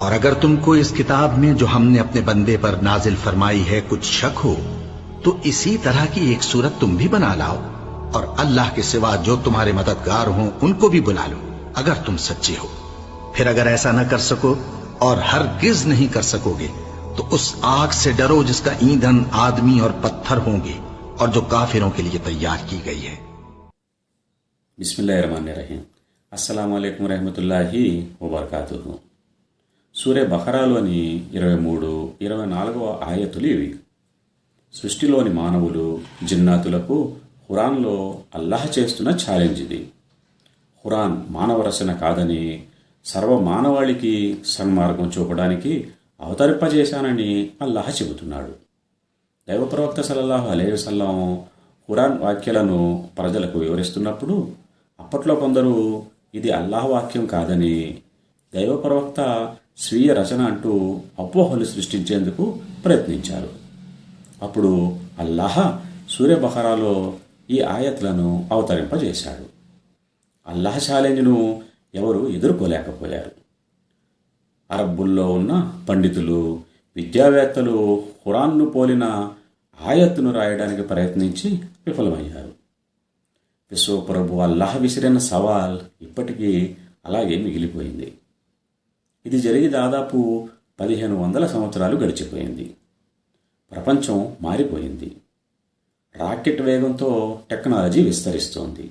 اور اگر تم کو اس کتاب میں جو ہم نے اپنے بندے پر نازل فرمائی ہے کچھ شک ہو، تو اسی طرح کی ایک صورت تم بھی بنا لاؤ، اور اللہ کے سوا جو تمہارے مددگار ہوں، ان کو بھی بلا لو، اگر تم سچے ہو۔ پھر اگر ایسا نہ کر سکو اور ہرگز نہیں کر سکو گے، تو اس آگ سے ڈرو جس کا ایندھن آدمی اور پتھر ہوں گے، اور جو کافروں کے لیے تیار کی گئی ہے۔ بسم اللہ الرحمن الرحیم۔ السلام علیکم ورحمۃ اللہ وبرکاتہ۔ సూర్య బహరాలోని ఇరవై మూడు ఇరవై నాలుగవ ఆయతులు ఇవి. సృష్టిలోని మానవులు జిన్నాతులకు హురాన్లో అల్లాహ్ చేస్తున్న ఛాలెంజ్ ఇది. హురాన్ మానవ రచన కాదని సర్వ మానవాళికి సన్మార్గం చూపడానికి అవతరింపజేశానని అల్లాహ్ చెబుతున్నాడు. దైవప్రవక్త ప్రవక్త అలేవసల్లం అలైహి ఖురాన్ వాక్యాలను ప్రజలకు వివరిస్తున్నప్పుడు అప్పట్లో కొందరు ఇది అల్లాహ్ వాక్యం కాదని దైవప్రవక్త స్వీయ రచన అంటూ అపోహలు సృష్టించేందుకు ప్రయత్నించారు. అప్పుడు అల్లాహ సూర్యబహరాలో ఈ ఆయత్లను అవతరింపజేశాడు. అల్లాహ ఛాలెంజ్ను ఎవరు ఎదుర్కోలేకపోయారు. అరబ్బుల్లో ఉన్న పండితులు విద్యావేత్తలు ఖురాన్ను పోలిన ఆయత్తును రాయడానికి ప్రయత్నించి విఫలమయ్యారు. విశ్వప్రభు అల్లాహ్ విసిరిన సవాల్ ఇప్పటికీ అలాగే మిగిలిపోయింది. ఇది జరిగి దాదాపు పదిహేను వందల సంవత్సరాలు గడిచిపోయింది. ప్రపంచం మారిపోయింది. రాకెట్ వేగంతో టెక్నాలజీ విస్తరిస్తోంది.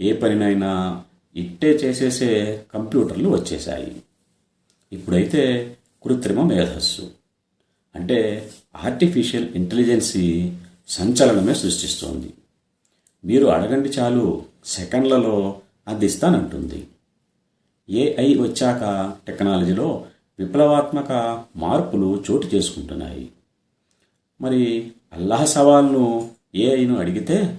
ఏ పనినైనా ఇట్టే చేసేసే కంప్యూటర్లు వచ్చేశాయి. ఇప్పుడైతే కృత్రిమ మేధస్సు అంటే ఆర్టిఫిషియల్ ఇంటెలిజెన్సీ సంచలనమే సృష్టిస్తోంది. మీరు అడగండి చాలు సెకండ్లలో అందిస్తానంటుంది ఏఐ వచ్చాక టెక్నాలజీలో విప్లవాత్మక మార్పులు చోటు చేసుకుంటున్నాయి. మరి అల్లాహ్ సవాల్ను ఏఐను అడిగితే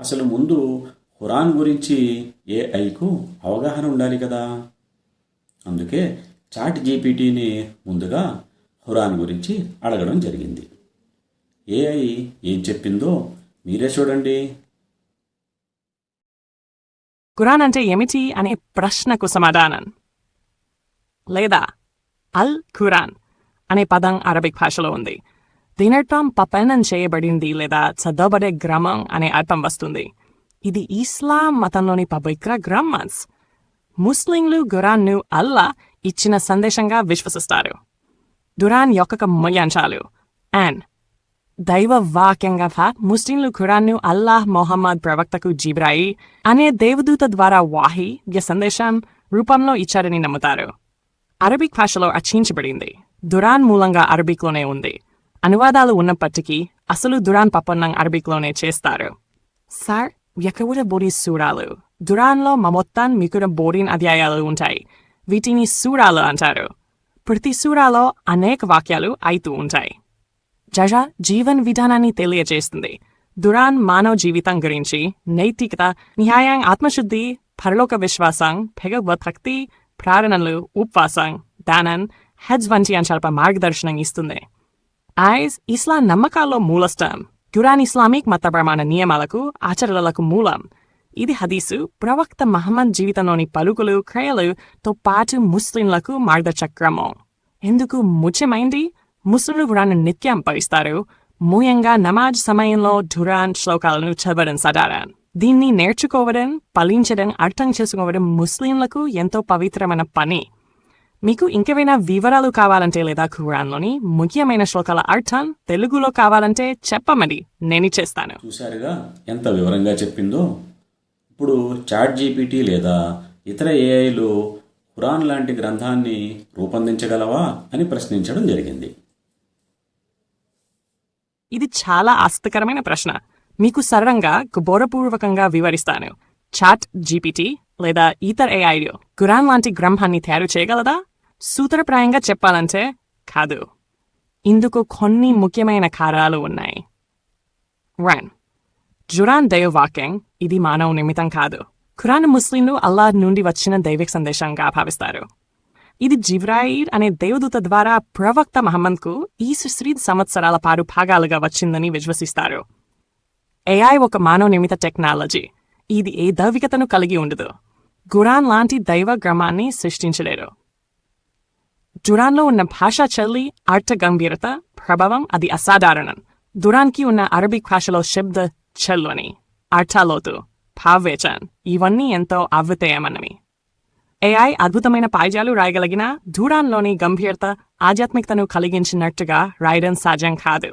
అసలు ముందు ఖురాన్ గురించి ఏఐకు అవగాహన ఉండాలి కదా. అందుకే చాట్ జీపీటీని ముందుగా హురాన్ గురించి అడగడం జరిగింది. ఏఐ ఏం చెప్పిందో మీరే చూడండి. ఖురాన్ అంటే ఏమిటి అనే ప్రశ్నకు సమాధానం. లేదా అల్ ఖురాన్ అనే పదం అరబిక్ భాషలో ఉంది. దీనర్థం పపనం చేయబడింది లేదా చదవబడే గ్రామం అనే అర్థం వస్తుంది. ఇది ఇస్లాం మతంలోని పవిత్ర గ్రామన్స్. ముస్లింలు గురాన్ను అల్లా ఇచ్చిన సందేశంగా విశ్వసిస్తారు. దురాన్ యొక్క మూల్యాంశాలు అండ్ దైవ వాక్యంగా ఫాట్ ముస్లింలు ఖురాన్ను అల్లాహ్ మొహమ్మద్ ప్రవక్తకు జీబ్రాయి అనే దేవదూత ద్వారా వాహి య సందేశం రూపంలో ఇచ్చారని నమ్ముతారు. అరబిక్ భాషలో అర్చించబడింది దురాన్ మూలంగా అరబిక్లోనే ఉంది. అనువాదాలు ఉన్నప్పటికీ అసలు దురాన్ పప్పన్నం అరబిక్లోనే చేస్తారు. సార్ ఎక్కడ బోడి సూరాలు. దురాన్లో మమొత్తాన్ మికుడ బోడిన్ అధ్యాయాలు ఉంటాయి. వీటిని సూరాలు అంటారు. ప్రతి సూరాలో అనేక వాక్యాలు అయితూ ఉంటాయి. జజ జీవన్ విధానాన్ని తెలియజేస్తుంది. దురాన్ మానవ జీవితం గురించి నైతికత న్యాయం ఆత్మశుద్ధి పరలోక విశ్వాసం భగవద్భక్తి ప్రారణలు ఉపవాసం దానం హెజ్ వంటి అంశాలపై మార్గదర్శనం ఇస్తుంది. ఐజ్ ఇస్లాం నమ్మకాల్లో మూలస్థం. దురాన్ ఇస్లామిక్ మత ప్రమాణ నియమాలకు ఆచరణలకు మూలం. ఇది హదీసు ప్రవక్త మహమ్మద్ జీవితంలోని పలుకులు క్రియలుతో పాటు ముస్లింలకు మార్గచక్రము ఎందుకు ముఖ్యమైంది? ముస్లింలు ఖురాన్ నిత్యం పఠిస్తారు ముయంగా నమాజ్ సమయంలో ధురాన్ శ్లోకాలను చదవడం సదారాన్ దీన్ని నేర్చుకోవడం పలించడం అర్థం చేసుకోవడం ముస్లింలకు ఎంతో పవిత్రమైన పని. మీకు ఇంకేమైనా వివరాలు కావాలంటే లేదా ఖురాన్లోని ముఖ్యమైన శ్లోకాల అర్థం తెలుగులో కావాలంటే చెప్పమని నేను చేస్తాను. చూశారుగా ఎంత వివరంగా చెప్పిందో? ఇప్పుడు చాట్ జీపీటీ లేదా ఇతర ఏఐలు ఖురాన్ లాంటి గ్రంథాన్ని రూపొందించగలవా అని ప్రశ్నించడం జరిగింది. ఇది చాలా ఆసక్తికరమైన ప్రశ్న. మీకు సరళంగా బోరపూర్వకంగా వివరిస్తాను. చాట్ జీపీటీ లేదా ఇతర ఏఐలు ఖురాన్ లాంటి గ్రంథాన్ని తయారు చేయగలదా? సూత్రప్రాయంగా చెప్పాలంటే కాదు. ఇందుకు కొన్ని ముఖ్యమైన కారణాలు ఉన్నాయి. వన్. జురాన్ దైవవాక్యం ఇది మానవ నిమిత్తం కాదు. ఖురాన్ ముస్లింలు అల్లాహ్ నుండి వచ్చిన దైవిక సందేశంగా భావిస్తారు. ఇది జిబ్రాయిల్ అనే దేవదూత ద్వారా ప్రవక్త మహమ్మద్కు ఈ సుశ్రీ సంవత్సరాల పాటు భాగాలుగా వచ్చిందని విశ్వసిస్తారు. ఏఐ ఒక మానవ నిర్మిత టెక్నాలజీ. ఇది ఏ దైవికతను కలిగి ఉండదు. గురాన్ లాంటి దైవ గ్రమాన్ని సృష్టించలేరు. జురాన్లో ఉన్న భాషా చల్లి అర్థ గంభీరత ప్రభావం అది అసాధారణం. దురాన్కి ఉన్న అరబిక్ భాషలో శబ్ద చల్లని అర్థలోతు భావేచన్ ఇవన్నీ ఎంతో అవ్యతేయమన్నవి ఏఐ అద్భుతమైన పాయిజాలు రాయగలిగిన దురాన్లోని గంభీరత ఆధ్యాత్మికతను కలిగించినట్టుగా రాయడం సహజం కాదు.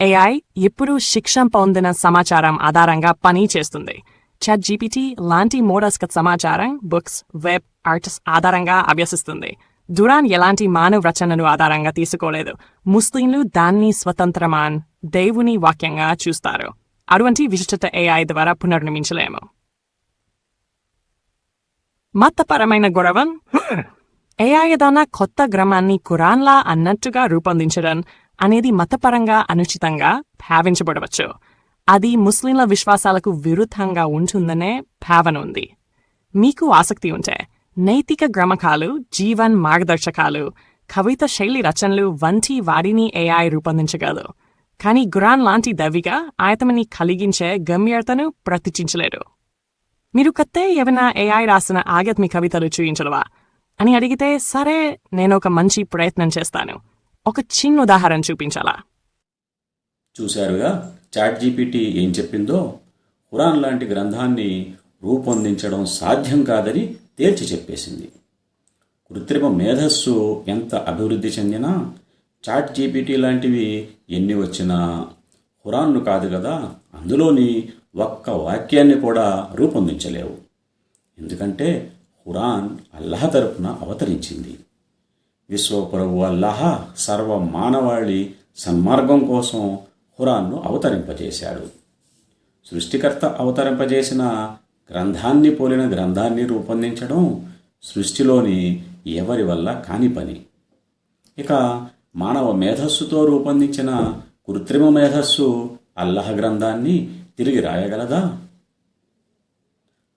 ఏఐ ఎప్పుడూ శిక్షణ పొందిన సమాచారం ఆధారంగా పని చేస్తుంది. చాట్ జీపీటీ లాంటి మోడల్స్ సమాచారం బుక్స్ వెబ్ ఆర్ట్స్ ఆధారంగా అభ్యసిస్తుంది. దురాన్ ఎలాంటి మానవ రచనను ఆధారంగా తీసుకోలేదు. ముస్లింలు దాన్ని స్వతంత్రమాన్ దేవుని వాక్యంగా చూస్తారు. అటువంటి విశిష్టత ఏఐ ద్వారా పునర్నిర్మించలేము. మతపరమైన గొడవం? ఏఐ ఏదైనా కొత్త గ్రమాన్ని కురాన్లా అన్నట్టుగా రూపొందించడం అనేది మతపరంగా అనుచితంగా భావించబడవచ్చు. అది ముస్లింల విశ్వాసాలకు విరుద్ధంగా ఉంటుందనే భావన ఉంది. మీకు ఆసక్తి ఉంటే నైతిక గ్రమకాలు జీవన్ మార్గదర్శకాలు కవిత శైలి రచనలు వంటి వారిని ఏఐ రూపొందించగలదు. కానీ గురాన్ లాంటి దవిగా ఆయతమని కలిగించే గమ్యతను ప్రతిచించలేరు. మీరు కత్తే ఏమైనా ఏఐ రాసిన ఆధ్యాత్మిక కవితలు చూయించలవా అని అడిగితే సరే నేను ఒక మంచి ప్రయత్నం చేస్తాను ఒక చిన్న ఉదాహరణ చూపించాలా చూశారుగా? చాట్ జీపీటీ ఏం చెప్పిందో? ఖురాన్ లాంటి గ్రంథాన్ని రూపొందించడం సాధ్యం కాదని తేల్చి చెప్పేసింది. కృత్రిమ మేధస్సు ఎంత అభివృద్ధి చెందినా చాట్ జీపీటీ లాంటివి ఎన్ని వచ్చినా ఖురాన్ను కాదు కదా అందులోని ఒక్క వాక్యాన్ని కూడా రూపొందించలేవు. ఎందుకంటే ఖురాన్ అల్లహ తరపున అవతరించింది. విశ్వప్రభు అల్లాహ సర్వ మానవాళి సన్మార్గం కోసం ఖురాన్ను అవతరింపజేశాడు. సృష్టికర్త అవతరింపజేసిన గ్రంథాన్ని పోలిన గ్రంథాన్ని రూపొందించడం సృష్టిలోని ఎవరి వల్ల కాని పని. ఇక మానవ మేధస్సుతో రూపొందించిన కృత్రిమ మేధస్సు అల్లహ గ్రంథాన్ని తిరిగి రాయగలదా?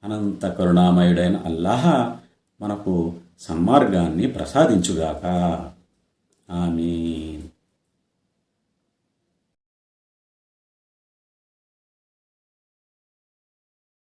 అనంత కరుణామయుడైన అల్లాహ మనకు సన్మార్గాన్ని ప్రసాదించుగాక. ఆమీన్.